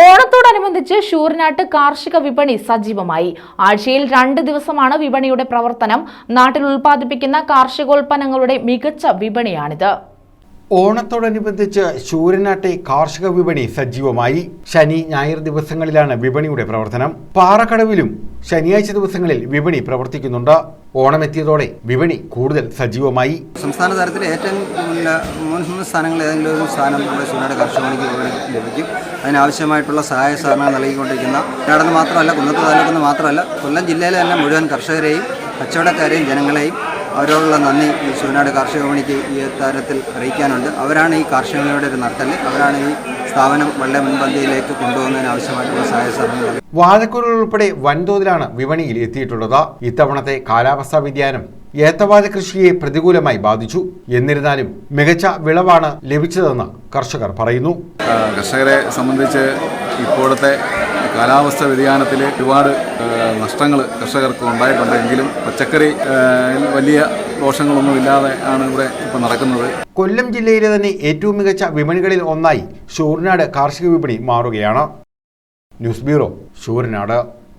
ഓണത്തോടനുബന്ധിച്ച് ഷൂറിനാട്ട് കാർഷിക വിപണി സജീവമായി. ആഴ്ചയിൽ രണ്ട് ദിവസമാണ് വിപണിയുടെ പ്രവർത്തനം. നാട്ടിൽ ഉൽപ്പാദിപ്പിക്കുന്ന കാർഷികോൽപ്പന്നങ്ങളുടെ മികച്ച വിപണിയാണിത്. ഓണത്തോടനുബന്ധിച്ച് ശൂരനാട്ടെ കാർഷിക വിപണി സജീവമായി. ശനി ഞായർ ദിവസങ്ങളിലാണ് വിപണിയുടെ പ്രവർത്തനം. പാറക്കടവിലും ശനിയാഴ്ച ദിവസങ്ങളിൽ വിപണി പ്രവർത്തിക്കുന്നുണ്ട്. ഓണമെത്തിയതോടെ വിപണി കൂടുതൽ സജീവമായി. സംസ്ഥാന തലത്തിൽ ഏറ്റവും മൂന്ന് മൂന്ന് സ്ഥാനങ്ങളിൽ ഏതെങ്കിലും ഒരു സ്ഥാനം നമ്മുടെ ചൂനാട് കർഷക മണിക്ക് ലഭിക്കും. അതിനാവശ്യമായിട്ടുള്ള സഹായ സഹകരണം നൽകിക്കൊണ്ടിരിക്കുന്ന വയനാടെന്ന് മാത്രമല്ല കുന്നത്ത് താലൂക്കെന്ന് മാത്രമല്ല കൊല്ലം ജില്ലയിലെ തന്നെ മുഴുവൻ കർഷകരെയും കച്ചവടക്കാരെയും ജനങ്ങളെയും അവരോടുള്ള നന്ദി ഈ ചൂനാട് കാർഷിക മണിക്ക് ഈ തരത്തിൽ അറിയിക്കാനുണ്ട്. അവരാണ് ഈ കാർഷിക മണിയുടെ ഒരു നട്ടൽ അവരാണ് ഈ സ്ഥാപനം വളരെ മുൻപന്തിയിലേക്ക് കൊണ്ടുപോകുന്നതിന് ആവശ്യമായിട്ടുള്ള സഹായ സഹകരണം നൽകുന്നത്. ഉൾപ്പെടെ വൻതോതിലാണ് വിപണിയിൽ എത്തിയിട്ടുള്ളത്. ഇത്തവണത്തെ കാലാവസ്ഥാ വ്യതിയാനം ഏത്തവാഴ കൃഷിയെ പ്രതികൂലമായി ബാധിച്ചു. എന്നിരുന്നാലും മികച്ച വിളവാണ് ലഭിച്ചതെന്ന് കർഷകർ പറയുന്നു. കർഷകരെ സംബന്ധിച്ച് ഇപ്പോഴത്തെ കാലാവസ്ഥ വ്യതിയാനത്തിൽ ഒരുപാട് നഷ്ടങ്ങൾ കർഷകർക്ക് ഉണ്ടായിട്ടുണ്ട്. എങ്കിലും പച്ചക്കറി വലിയ വലിയ ദോഷങ്ങളൊന്നുമില്ലാതെ ആണ് ഇവിടെ ഇപ്പോൾ നടക്കുന്നത്. കൊല്ലം ജില്ലയിലെ തന്നെ ഏറ്റവും മികച്ച വിപണികളിൽ ഒന്നായി ഷൂർനാട് കാർഷിക വിപണി മാറുകയാണ്. News bureau Sooranad